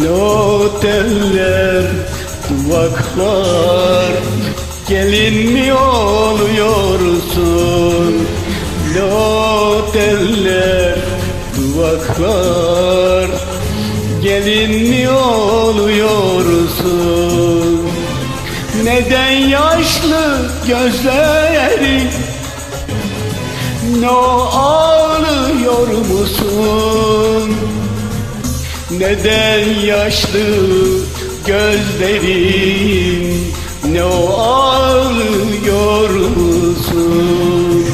Ne oteller, duvaklar Gelin mi oluyorsun? Ne oteller, duvaklar Gelin mi oluyorsun? Neden yaşlı gözlerin Ne ağlıyor musun? Neden yaşlı gözlerin Ne ağlıyor musun?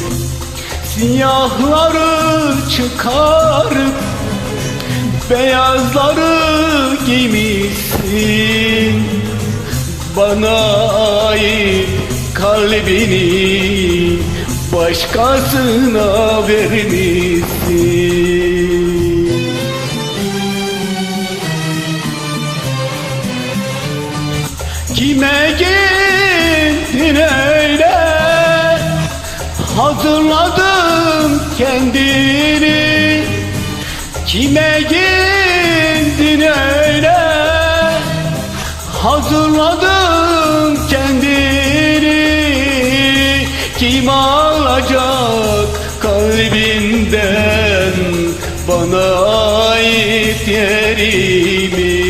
Siyahları çıkarıp Beyazları giymişsin Bana ait kalbini Başkasına vermişsin Kime gittin öyle? Hazırladın kendini. Kime gittin öyle? Hazırladın kendini. Kim alacak kalbinden Bana ait yerimi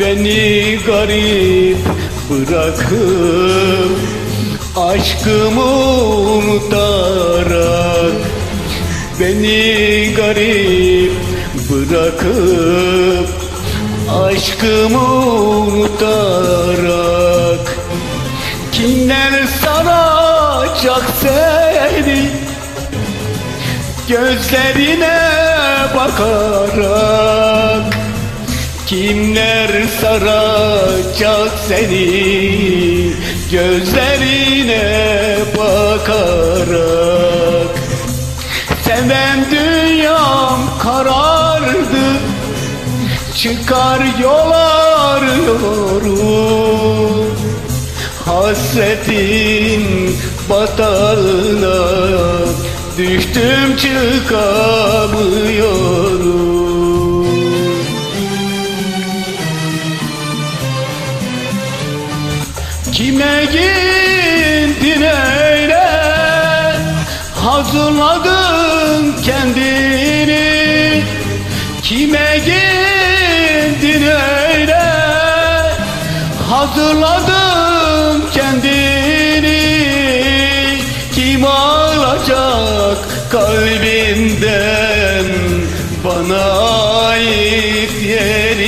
Beni garip bırakıp Aşkımı unutarak Beni garip bırakıp Aşkımı unutarak Kimler saracak seni? Gözlerine bakarak Kimler saracak seni? Gözlerine bakarak. Seven dünyam karardı çıkar yol arıyorum. Hasretin batağına düştüm çıkamıyorum Hazırladın kendini? Kime gittin öyle? Hazırladın kendini? Kim alacak kalbinden Bana ait yer